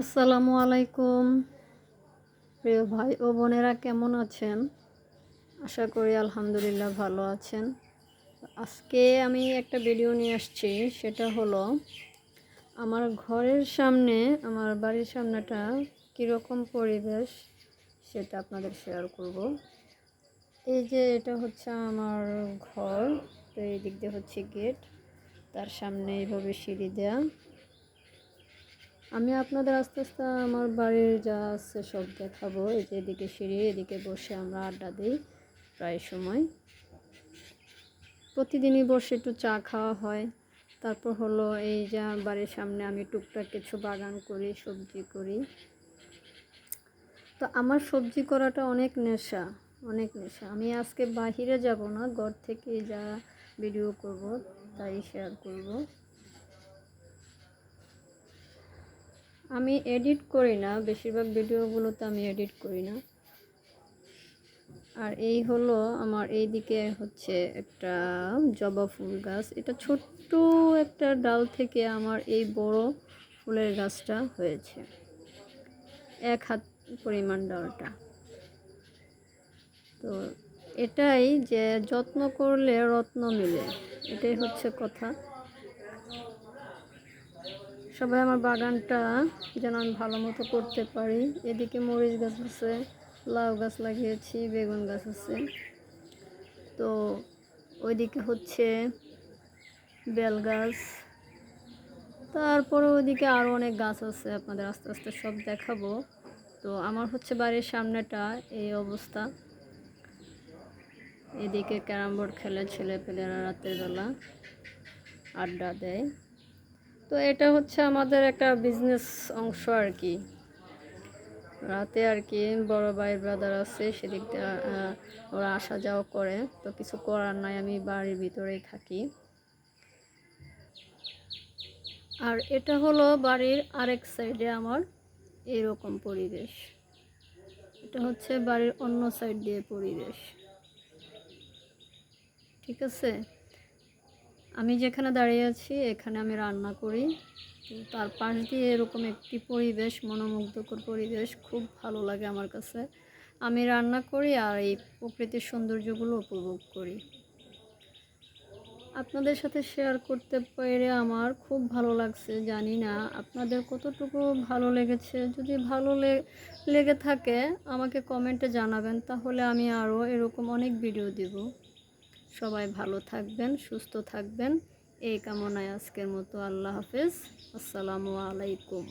আসসালামু আলাইকুম। প্রিয় ভাই ও বোনেরা, কেমন আছেন? আশা করি আলহামদুলিল্লাহ ভালো আছেন। আজকে আমি একটা ভিডিও নিয়ে আসছি, সেটা হলো, আমার ঘরের সামনে, আমার বাড়ির সামনেটা কীরকম পরিবেশ সেটা আপনাদের শেয়ার করব। এই যে এটা হচ্ছে আমার ঘর, তো এই দিক দিয়ে হচ্ছে গেট তার সামনে এইভাবে সিঁড়ি দেয়া। আমি আপনাদের আস্তে আস্তে আমার বাড়ির যা আছে সব দেখাবো। এই যে এদিকে সিঁড়ি, এদিকে বসে আমরা আড্ডা দিই প্রায় সময়। প্রতিদিনই বসে একটু চা খাওয়া হয়। তারপর হলো এই যা বাড়ির সামনে আমি টুকটাক কিছু বাগান করি, সবজি করি। তো আমার সবজি করাটা অনেক নেশা অনেক নেশা। আমি আজকে বাহিরে যাব না, ঘর থেকে যা ভিডিও করব, তাই শেয়ার করব। আমি এডিট করি না, বেশিরভাগ ভিডিওগুলোতে আমি এডিট করি না। আর এই হলো আমার এই দিকে হচ্ছে একটা জবা ফুল গাছ। এটা ছোট্ট একটা ডাল থেকে আমার এই বড় ফুলের গাছটা হয়েছে। এক হাত পরিমাণ ডালটা। তো এটাই যে যত্ন করলে রত্ন মিলে, এটাই হচ্ছে কথা। সবাই আমার বাগানটা যেন আমি ভালো মতো করতে পারি। এদিকে মরিচ গাছ আছে, লাউ গাছ লাগিয়েছি, বেগুন গাছ আছে। তো ওইদিকে হচ্ছে বেল গাছ। তারপরে ওইদিকে আরও অনেক গাছ আছে, আপনাদের আস্তে আস্তে সব দেখাবো। তো আমার হচ্ছে বাড়ির সামনেটা এই অবস্থা। এদিকে ক্যারাম বোর্ড খেলে ছেলে পেলেরা রাতের বেলা আড্ডা দেয়। তো এটা হচ্ছে আমাদের একটা বিজনেস অংশ আর কি রাতে আর কি বড় ভাই ব্রাদার আছে সেদিকটা ওরা আসা যাওয়া করে। তো কিছু করার নাই, আমি বাড়ির ভিতরেই থাকি। আর এটা হলো বাড়ির আরেক সাইডে আমার এরকম পরিবেশ। এটা হচ্ছে বাড়ির অন্য সাইড দিয়ে পরিবেশ। ঠিক আছে? আমি যেখানে দাঁড়িয়ে আছি, এখানে আমি রান্না করি। তার পাশ দিয়ে এরকম একটি পরিবেশ, মনোমুগ্ধকর পরিবেশ খুব ভালো লাগে আমার কাছে। আমি রান্না করি আর এই প্রকৃতির সৌন্দর্যগুলো উপভোগ করি। আপনাদের সাথে শেয়ার করতে পেরে আমার খুব ভালো লাগছে, জানি না আপনাদের কতটুকু ভালো লেগেছে। যদি ভালো লেগে থাকে, আমাকে কমেন্টে জানাবেন, তাহলে আমি আরও এরকম অনেক ভিডিও দেব। সবাই ভালো থাকবেন সুস্থ থাকবেন। এই কামনায় আজকের মতো আল্লাহ হাফেজ। আসসালামু আলাইকুম।